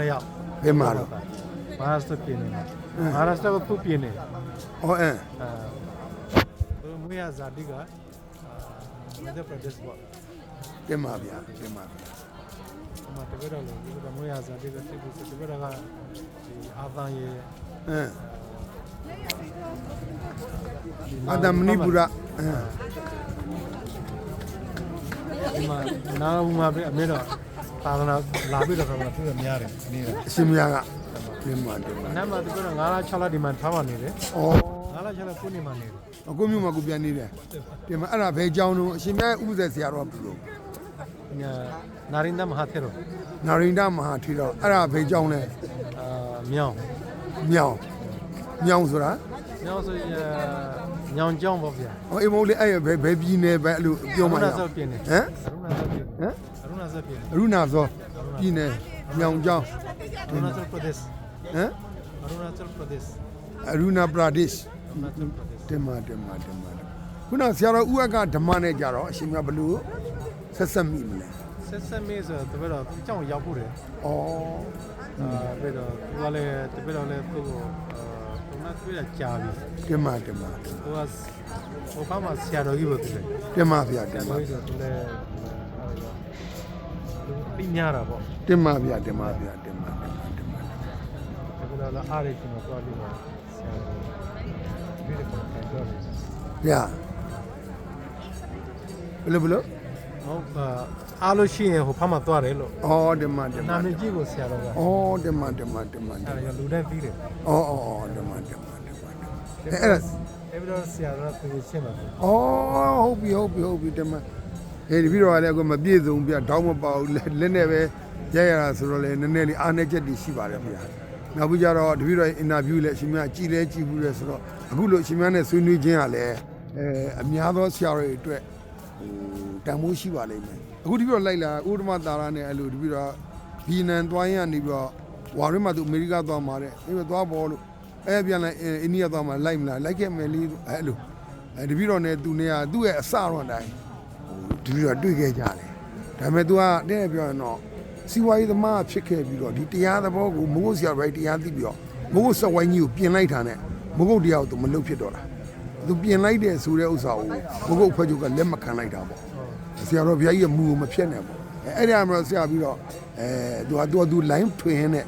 နှစ်ယောက်ဘယ်မှာတော့မဟာစတပြင်းနေမှာမဟာစတကခုပြင်းနေဟောအင်းအဲသူမွေးရဇာတိကအာမဒပရဒက်ပေါ့တင်ပါဗျာတင်ပါဗျာဒီမှာတပည့်တော်လို့ဒီကမွေးရဇာတိကတိကိုတပည့်တော်ကဒီအာသန်ရဲ့အင်းအာဒမ်နိပူရအင်းဒီမှာနာဘူးမှာပဲအမေတော့ သာသနာလာပြီးတော့ခါမှာသူ့ရများတယ်နေတာအရှင်မြတ်ကတင်ပါတင်ပါနမ်းမှာတပည့်တော်9လ6လဒီမှာထားပါနေတယ်ဩ9လ6လကိုနေမှာနေတယ်အခုမြို့မှာကိုပြန်နေတယ်တင်ပါအဲ့ဒါဘယ်ကြောင်းတော့အရှင်မြတ်ဥပဇေဆရာတော်ပြုလို့ညာနာရင်ဒမဟာထေရောနာရိန္ဒမဟာထီတော်အဲ့ဒါဘယ်ကြောင်းလဲအာမြောင်းမြောင်မြောင်ဆိုတာမြောင်းဆိုရ ညောင်ကြောင်းပေါ့ဗျာဟောအေးမဟုတ်လေအဲ့ဘယ်ဘယ်ပြည်နယ်ပဲအဲ့လိုပြောမှရအရုဏအောင်ဆော့ပြင်းနေဟမ်အရုဏဆော့ပြင်းဟမ်အရုဏဆော့ပြင်းအရုဏဇောပြည်နယ်မြောင်ကြောင်းအရုဏဆော့ပဒေစ်ဟမ်အရုဏဆော့ပဒေစ်အရုဏပရာဒိရှ်အရုဏဆော့ပဒေစ်တင်ပါတင်ပါတင်ပါခုနဆရာတော်ဥက္ကဓမ္မနဲ့ကြတော့အရှင်မြတ်ဘလို့ဆက်ဆက်မိမလဲဆက်ဆက်မေးဆိုတော့တပည့်တော်ကြောင်းရောက်ဖို့တယ်ဩအာပြီးတော့သူကလည်းတပည့်တော်လည်းသူ့ကို အာဘုံနဲ့တွေ့ရကြာပြီတင်ပါတင်ပါသူကဟိုဘက်မှာဆရာတော်ကြီးပဲသူလည်းတင်ပါဗျာဆတရာင်တော်ပါကြီးဆိုသူလည်းပြီးများတာပေါ့တင်ပါဗျာတင်ပါဗျာတင်ပါတင်ပါတင်ပါတပည့်တော်လည်းအားရကျွန်တော်ပြောလို့ဆရာတော်ပြီးတော့ခံတော့တယ်ဗျာဘလို့ဘလို့ဟုတ်ပါအားလို့ရှိရင်ဟိုဖမ်းမှာသွားတယ်လို့ဩတင်ပါတင်နာပါမည်ကြီးကိုဆရာတော်ကဩတင်ပါတင်ပါတင်ပါအဲ့ဒါလူတိုင်းပြီးတယ်ဩဩဩတင်ပါတင်ပါတင်ပါအဲ့ဒါအဲ့ပြီးတော့ဆရာတော်ကသူရှင်းပါဘူးဩဟုတ်ပြီဟုတ်ပြီဟုတ်ပြီတင်ပါဟေးဒီပြီးတော့လည်းအခုမပြည့်စုံပြတောင်းမပါဘူးလက်လက်နဲ့ပဲရရတာဆိုတော့လည်းနည်းနည်းလေးအားနည်းချက်တွေရှိပါတယ်ဗျာနောက်ပြီးကြတော့တပည့်တော်အင်တာဗျူးလည်းအရှင်မြတ်ကြည်လဲကြည်ဘူးလဲဆိုတော့အခုလိုအရှင်မြတ်နဲ့ဆွေးနွေးခြင်းကလည်းအဲအများသောဆရာတွေအတွက်ဟိုတန်ဖိုးရှိပါလိမ့်မယ် အခုတပည့်တော်လိုက်လာဥဒ္ဓမတာရနဲ့အဲ့လိုတပည့်တော်ဘီနန်သွားရင်ကနေပြီးတော့ဝါရင်းမှာသူအမေရိကသွားမှာတဲ့အဲ့လိုသွားပေါ်လို့အဲ့ပြန်လိုက်အိန္ဒိယသွားမှာလိုက်မလားလိုက်ခဲ့မယ်လေအဲ့လိုအဲတပည့်တော်နဲ့သူနဲ့ကသူ့ရဲ့အစတော့အတိုင်းဟိုတပည့်တော်တွေ့ခဲ့ကြတယ်ဒါပေမဲ့ तू ကတဲ့ပြောရင်တော့စီဝါရေးသမားဖြစ်ခဲ့ပြီးတော့ဒီတရားသဘောကိုမိုးဆရာရိုက်တရားသိပြီးတော့မိုးစဝိုင်းကြီးကိုပြင်လိုက်တာနဲ့မဟုတ်တရားကို तू မလုပ်ဖြစ်တော့တာသူပြင်လိုက်တယ်ဆိုတဲ့ဥစ္စာကိုဘုကုတ်ဖွဲ့ချုပ်ကလက်မခံလိုက်တာပေါ့ ဆရာတော်ဘုရားကြီးကမူကိုမဖြတ်နဲ့ပေါ့အဲအဲ့ဒါမှတော့ဆရာပြီးတော့အဲသူကသူကသူ line ထွင်နဲ့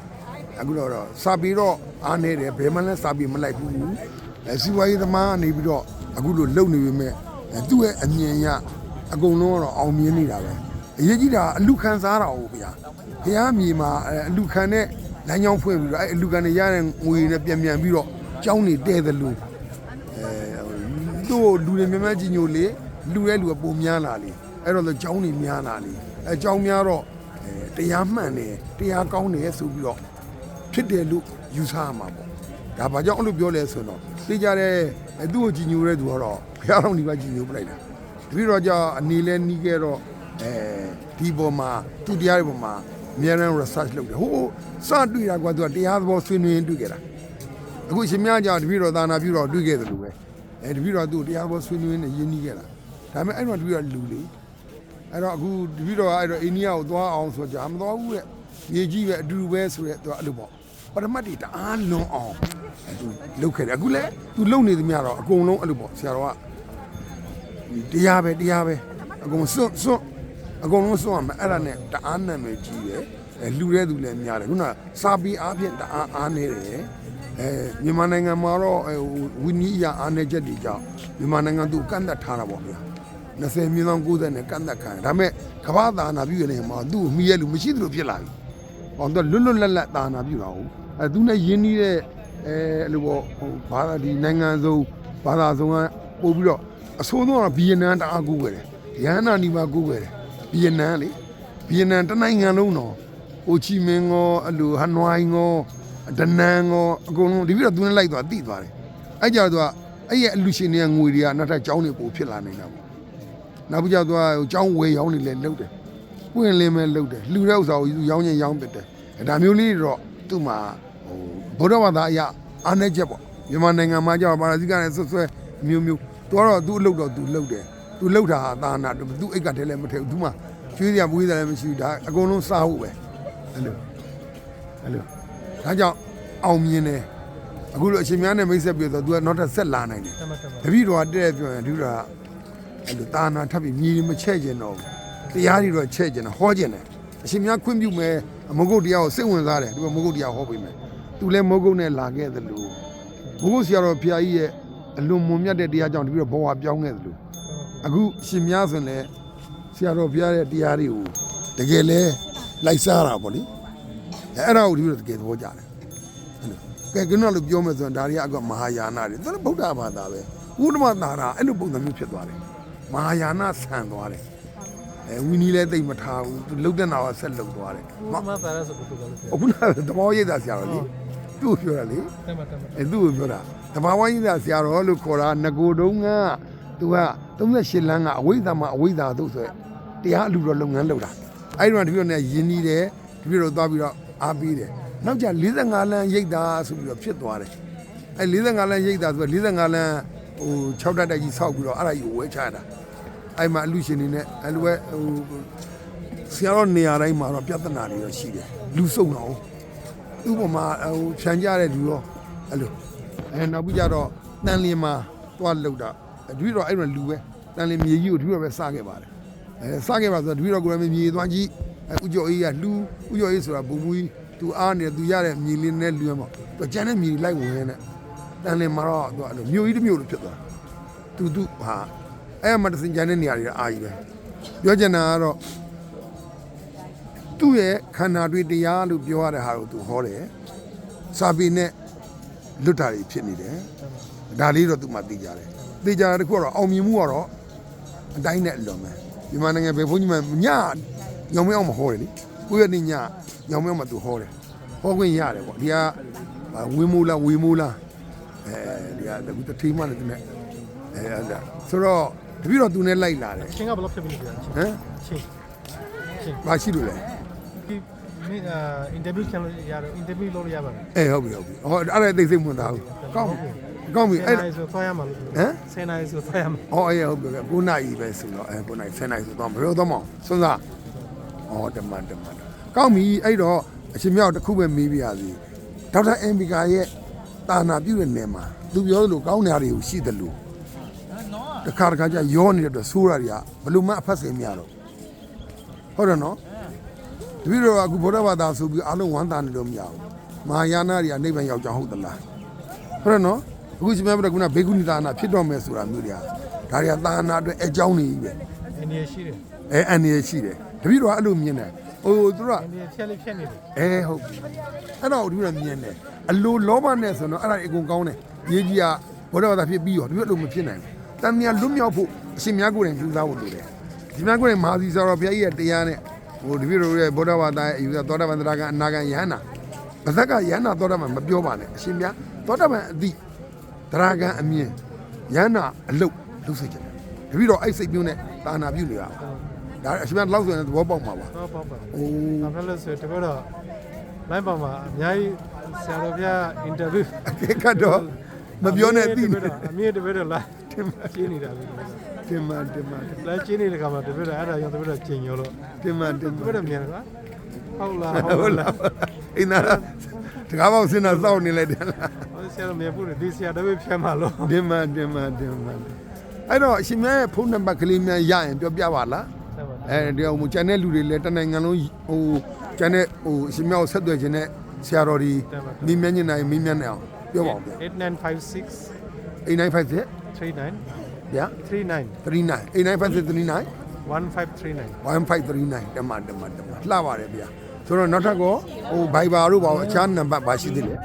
အခုတော့တော့စာပြီးတော့အားနေတယ်ဘယ်မှလည်းစာပြီးမလိုက်ဘူးအဲစီဝါရေးသမားကနေပြီးတော့အခုလိုလုံနေပြီမဲ့အဲသူ့ရဲ့အမြင်ရအကုန်လုံးကတော့အောင်မြင်နေတာပဲအရေးကြီးတာအလူခံစားတာဟုတ်ဗျာဘုရားမြေမှာအဲအလူခံနဲ့လမ်းကြောင်းဖွင့်ပြီးတော့အဲအလူခံတွေရတဲ့ငွေနဲ့ပြန်ပြန်ပြီးတော့ကျောင်းနေတဲ့တယ်လို့အဲတို့လူတွေများများကြီးညိုလေလူတဲ့လူကပုံများလာလေ အဲ့တော့ကြောင်းနေများလာလေအဲကြောင်းများတော့အဲတရားမှန်တယ်တရားကောင်းတယ်ဆိုပြီးတော့ဖြစ်တယ်လို့ယူဆရမှာပေါ့ဒါဘာကြောင့်အဲ့လိုပြောလဲဆိုတော့သိကြတဲ့အဲသူ့ကိုကြီးညိုတဲ့သူကတော့ဘုရားတော်ဒီမှာကြီးညိုပလိုက်တာတပည့်တော်ကြောင့်အနေလဲနီးခဲ့တော့အဲဒီပေါ်မှာသူတရားတွေပေါ်မှာအများရန် research လုပ်တယ်ဟိုစတွေ့တာကွာသူကတရားသဘောဆွေးနွေးရင်းတွေ့ခဲ့တာအခုရှင်များကြောင့်တပည့်တော်သာနာပြုတော်တွေ့ခဲ့တယ်လို့ပဲအဲတပည့်တော်သူ့တရားဘောဆွေးနွေးနေရင်းနှီးခဲ့တာဒါပေမဲ့အဲ့တော့တပည့်တော်လူလေ အဲ့တော့အခုတပည့်တော်ကအဲ့တော့အိန္ဒိယကိုသွားအောင်ဆိုကြမသွားဘူးတဲ့မြေကြီးပဲအတူတူပဲဆိုတဲ့သူကအဲ့လိုပေါ့ပရမတ်တွေတအားလွန်အောင်အဲသူလုတ်ခဲ့တယ်အခုလည်းသူလုတ်နေသမျှတော့အကုန်လုံးအဲ့လိုပေါ့ဆရာတော်ကတရားပဲတရားပဲအကုန်စွန့်စွန့်အကုန်လုံးစွန့်ရမယ်အဲ့ဒါနဲ့တအားနာမည်ကြီးတယ်အဲလူတဲ့သူလည်းများတယ်ခုနကစာပီအားဖြင့်တအားအားနေတယ်အဲမြန်မာနိုင်ငံမှာတော့အဲဟိုဝီနီးအရာအားနေချက်တွေကြောင့်မြန်မာနိုင်ငံသူကန့်သက်ထားတာပေါ့ဗျာ 20မြင်းဆောင်90နဲ့ကန့်သက်ခံတယ်ဒါပေမဲ့ကမ္ဘာသာနာပြုနေမှာသူ့ကိုမီးရလူမရှိသလိုဖြစ်လာပြီ။ဟောတော့လွတ်လွတ်လပ်လပ်သာနာပြုတာဟုတ်အဲသူနဲ့ယင်းနှီးတဲ့အဲအဲ့လိုပေါ့ဟိုဘာသာဒီနိုင်ငံစုံဘာသာစုံကပို့ပြီးတော့အဆိုးဆုံးကတော့ဗီယက်နမ်တအားကူးခဲ့တယ်။ရဟန္တာနီမှာကူးခဲ့တယ်။ဗီယက်နမ်လေဗီယက်နမ်တစ်နိုင်ငံလုံးတော့ဟိုချီမင်းရောအဲ့လိုဟနွိုင်းရောဒနန်ကိုအကုန်လုံးဒီပြီးတော့သူနဲ့လိုက်သွားတိသွားတယ်အဲ့ကြတော့သူကအဲ့ရဲ့အလူရှင်တွေကငွေတွေကနောက်ထပ်ကျောင်းတွေပို့ဖြစ်လာနေတာပေါ့ နောက်ပြီးကြတော့သူကကျောင်းဝယ်ရောင်းနေလဲလုပ်တယ်ပွင့်လင်းမဲ့လုပ်တယ်လှူတဲ့ဥစ္စာကိုသူရောင်းချင်းရောင်းပစ်တယ်ဒါမျိုးလေးတွေတော့သူ့မှာဟိုဗုဒ္ဓဘာသာအရာအားနေချက်ပေါ့မြန်မာနိုင်ငံမှာကျတော့ပါရာဇိကနဲ့ဆွဆွဲမျိုးမျိုးသူကတော့သူ့အလုပ်တော့သူလုပ်တယ်သူလုပ်တာဟာသာနာသူအိတ်ကတည်းလည်းမထည့်ဘူးသူမှကျွေးစရာပွေးစရာလည်းမရှိဘူးဒါအကုန်လုံးစားဖို့ပဲအဲ့လိုအဲ့လိုဒါကြောင့်အောင်မြင်တယ်အခုလိုအချိန်များနဲ့မိတ်ဆက်ပြီးတော့ तू ကနောက်ထပ်ဆက်လာနိုင်တယ်တမတ်တမတ်တပည့်တော်ကတဲ့ပြောရင်တပည့်တော်က အဲ့လိုတာနာထပ်ပြီးမြေမချဲ့ကျင်တော့ဘူးတရားတွေတော့ချဲ့ကျင်တယ်ဟောကျင်တယ်အရှင်များခွင့်ပြုမယ်မဂုတ်တရားကိုစိတ်ဝင်စားတယ်ဒီကမဂုတ်တရားဟောပေးမယ်သူလည်းမဂုတ်နဲ့လာခဲ့သလိုမဂုတ်ဆရာတော်ဘုရားကြီးရဲ့အလွန်မွန်မြတ်တဲ့တရားကြောင့်တပည့်တော်ဘဝပြောင်းခဲ့သလိုအခုရှင်များဆိုရင်လည်းဆရာတော်ဘုရားရဲ့တရားတွေကိုတကယ်လဲလိုက်စားတာပေါ့လေအဲ့ဒါကိုတပည့်တော်တကယ်သဘောကျတယ်ကဲကင်းတော့လို့ပြောမယ်ဆိုရင်ဒါတွေကအခုမဟာယာနတွေဒါလည်းဗုဒ္ဓဘာသာပဲဥဒ္ဓမသာတာအဲ့လိုပုံစံမျိုးဖြစ်သွားတယ် မဟာယာနဆန်သွားတယ်အဲဝီနီလည်းတိတ်မထားဘူးသူလှုပ်တဲ့နာကဆက်လှုပ်သွားတယ်မမသားရဆိုဘယ်လိုလဲအခုနကသဘောရိပ်သာဆရာတော်လေသူ့ကိုပြောတာလေတမတ်တမတ်အဲသူ့ကိုပြောတာသဘာဝရိပ်သာဆရာတော်လို့ခေါ်တာငကိုတုံးကသူက38လမ်းကအဝိဇ္ဇာမှာအဝိဇ္ဇာသို့ဆိုရယ်တရားအလူတော်လုပ်ငန်းလုပ်တာအဲ့ဒီမှာတပြည့်တော့ねယင်းနီးတယ်တပြည့်တော့သွားပြီးတော့အားပေးတယ်နောက်ကျ45လမ်းရိပ်သာဆိုပြီးတော့ဖြစ်သွားတယ်အဲ45လမ်းရိတ်တာဆိုတော့45လမ်း ဟို6တက်တက်ကြီးဆောက်ပြီးတော့အဲ့ဒါကြီးကိုဝဲချတာအဲ့မှာအလူရှင်နေနဲ့အဲ့လိုပဲဟိုဆရာတော်နေရာတိုင်းမှာတော့ပြဿနာတွေတော့ရှိတယ်လူစုံတော့ဥပမာဟိုဖြန်ကြတဲ့လူရောအဲ့လိုအဲနောက်ပြီးကြတော့တန်လင်းမှာတွားလောက်တာတတိတော့အဲ့မှာလူပဲတန်လင်းမြေကြီးကိုတတိတော့ပဲစခဲ့ပါတယ်အဲစခဲ့ပါဆိုတော့တတိတော့ကိုယ်လည်းမြေသွားကြီးအဲဥကျော်အေးကလူဥကျော်အေးဆိုတာဘုံမူကြီးသူအားနေသူရတဲ့မြေလေးနဲ့လူရမှာသူကျန်တဲ့မြေလိုက်ဝင်နေတ န်လင်မှာတော့သူကအဲ့လိုမြို့ကြီးတစ်မြို့လိုဖြစ်သွားတူတူဟာအဲ့မှာတစင်ကြတဲ့နေရာတွေအာကြီးပဲပြောချင်တာကတော့သူ့ရဲ့ခန္ဓာတွေးတရားလို့ပြောရတဲ့ဟာကိုသူဟောတယ်စာပေနဲ့လွတ်တာတွေဖြစ်နေတယ်ဒါလေးတော့သူမှသိကြတယ်သိကြတာတခုကတော့အောင်မြင်မှုကတော့အတိုင်းနဲ့အလွန်ပဲမြန်မာနိုင်ငံဘယ်ဘုန်းကြီးမှညညောင်မအောင်မဟောတယ်လေကိုယ့်ရဲ့နေ့ညညောင်မအောင်မသူဟောတယ်ဟောခွင့်ရတယ်ပေါ့ဒီကဝေမိုးလားဝေမိုးလား အဲဒီကအခုတထိမှလည်းသူနဲ့အဲအဲ့ဒါဆိုတော့တပည့်တော်သူနဲ့လိုက်လာတယ်ချင်းကဘယ်လိုဖြစ်ပြီးလဲဟမ်ချင်းချင်းဘာရှိလို့လဲဒီမင်းအာအင်တာဗျူးချန်လို့ရတယ်အင်တာဗျူးလုပ်လို့ရပါတယ်အဲဟုတ်ပြီဟုတ်ပြီဟောအဲ့ဒါသိစိတ်မဝင်သားဘူးကောင်းပြီကောင်းပြီအဲ့အဲ့ဒါဆိုသွားရမှာလို့ဟမ်10နိုင်ဆိုသွားရမှာဟောအေးဟုတ်ပြီ9နာရီပဲဆိုတော့အဲ9နာရီ10နာရီဆိုတော့မပြောတော့မအောင်စွန်းစားဟောတမန်တမန်ကောင်းပြီအဲ့တော့အရှင်မြောက်တစ်ခုပဲမေးပြရစီဒေါက်တာအမ်ဘီကာရဲ့ တာနာပြုတဲ့နေမှာသူပြောသလိုကောင်းနေရာတွေကိုရှိတယ်လို့တခါတခါကျရောနေတဲ့အတွက်ဆိုးတာတွေကဘယ်လိုမှအဖက်စင်မရတော့ဟုတ်တယ်နော်တပည့်တော်ကအခုဗုဒ္ဓဘာသာဆိုပြီးအလုံးဝမ်းသာနေလို့မရဘူး။မဟာယာနာတွေကနေဗ္ဗာန်ရောက်ကြဟုတ်သလား။ဟုတ်တယ်နော်။အခုရှင်မပြကခုနဘေကုဏီသာနာဖြစ်တော့မယ်ဆိုတာမျိုးတွေကဒါတွေကသာနာအတွက်အကြောင်းနေကြီးပဲအင်ဒီယာရှိတယ်။အဲအန်ရရှိတယ်။တပည့်တော်ကအဲ့လိုမြင်တယ်။ဟိုသူတို့ကအင်ဒီယာဖြက်လေးဖြက်နေတယ်အဲဟုတ်ပြီ။အဲ့တော့တပည့်တော်မြင်တယ်။ အလိုလောဘနဲ့ဆိုတော့အဲ့ဒါတွေအကုန်ကောင်းတယ်။ရေးကြီးကဗုဒ္ဓဘာသာဖြစ်ပြီးရောတပည့်တော်မဖြစ်နိုင်ဘူး။တန်မြတ်လွတ်မြောက်ဖို့အရှင်မြတ်ကိုယ်တိုင်ကြိုးစားဖို့လိုတယ်။ဒီမြတ်ကိုယ်တိုင်မဟာစီဆိုတော့ဘုရားကြီးရဲ့တရားနဲ့ဟိုတပည့်တော်ရဲ့ဗုဒ္ဓဘာသာရဲ့အယူဆသောတာပန်တရားကအနာဂံယဟန္တာဗဇက်ကရဟန္တာသောတာပန်မပြောပါနဲ့အရှင်ဗျာသောတာပန်အသည့်တရားကံအမြင်ယဟန္တာအလုတ်လုစိတ်ကြတယ်တပည့်တော်အဲ့စိတ်ပြုံးနဲ့တာနာပြုနေတာဒါအရှင်ဗျာလောက်ဆိုရင်သဘောပေါက်မှာပါတော့ပေါ့ပါအိုးဘာဖြစ်လို့ဆိုတော့တော့ line ပေါ်မှာအများကြီး ဆရာတော်ဘုရားအင်တာဗျူးအကဲကတော့မပြောနဲ့သိနေအမြင့်တပည့်တော်လာကျင်းနေတာပဲတင်မတင်မလာကျင်းနေတဲ့ခါမှာတပည့်တော်အဲ့ဒါကြောင့်တပည့်တော်ကျင်ရောလို့တင်မတင်မတပည့်တော်မြန်ကွာဟုတ်လားဟုတ်လားအင်းနာတကားပေါက်စင်တာစောင့်နေလိုက်တယ်လားဟိုဆရာတော်မြန်ဖို့ဒီဆရာတော်ပဲဖြတ်မှာလို့တင်မတင်မတင်မအဲ့တော့အရှင်မြတ်ရဲ့ဖုန်းနံပါတ်ကလေးများရရင်ပြောပြပါလားဆက်ပါအဲဒီဟိုကျန်တဲ့လူတွေလည်းတနိုင်ငံလုံးဟိုကျန်တဲ့ဟိုအရှင်မြောက်ဆက်သွယ်ခြင်းနဲ့ ဆရာတော်ဒီမိမြန်းညနိုင်မိမြန်းနေအောင်ပြောပါဦးဗျာ8956 8956 39ဗျာ39 39 8956 39 1539 1539တမတမတမလှပါတယ်ဗျာဆိုတော့နောက်ထပ်ကောဟို Viber တို့ပါအခြားနံပါတ်ပါရှိသေးတယ်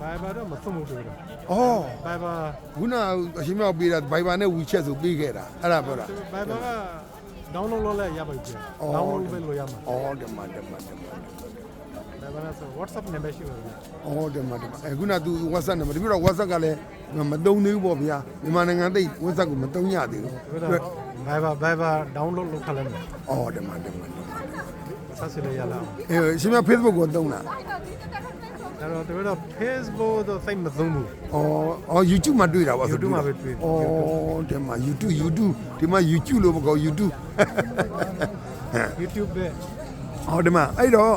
ဘာဘာတော့မသုံးဘူးတူတော့အော်ဘာဘာခုနအရှင်မြောက်ပေးတာ Viber နဲ့ WeChat ဆိုပေးခဲ့တာအဲ့ဒါပြောတာဘာဘာက download လုပ်လဲရပါပြီ download ပဲလို့ရမှာအော်တမတမတမ ဘာဘာဆို WhatsApp နံပါတ်ရှိပါဘူးအော်တမတမအဲခုန तू WhatsApp နံပါတ်ဒီပြီးတော့ WhatsApp ကလည်းမတုံသေးဘူးပေါ့ဗျာမြန်မာနိုင်ငံသိ WhatsApp ကိုမတုံရသေးဘူးဒါတော့ဘာဘာဘာဘာ download လုပ်ခလိုက်မယ်အော်တမတမဆက်စစ်လို့ရလားအဲရှင်မ Facebook ကိုတုံးလားဒါတော့တကယ်တော့ Facebook တော့သိမသုံးဘူးအော်အော် YouTube မှာတွေ့တာပါ YouTube မှာပဲတွေ့တယ်အော်ဒီမှာ YouTube YouTube ဒီမှာ YouTube လို့မကော YouTube YouTube ပဲဟောဒီမှာအဲ့တော့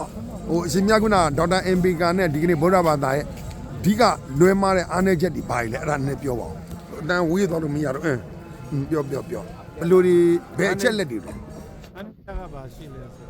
ဟဟိုအရှင်မြတ်ကုနာဒေါက်တာအင်ပီကာနဲ့ဒီကနေ့ဗုဒ္ဓဘာသာရဲ့အဓိကလွဲမားတဲ့အားနည်းချက်တွေဘာတွေလဲအဲ့ဒါနဲ့ပြောပါဦးအတန်ဝေးသွားလို့မရတော့အင်းဟွန်းပြောပြောပြောဘယ်လိုဒီဘယ်အချက်လက်တွေလဲအနိကကပါရှိလဲဆို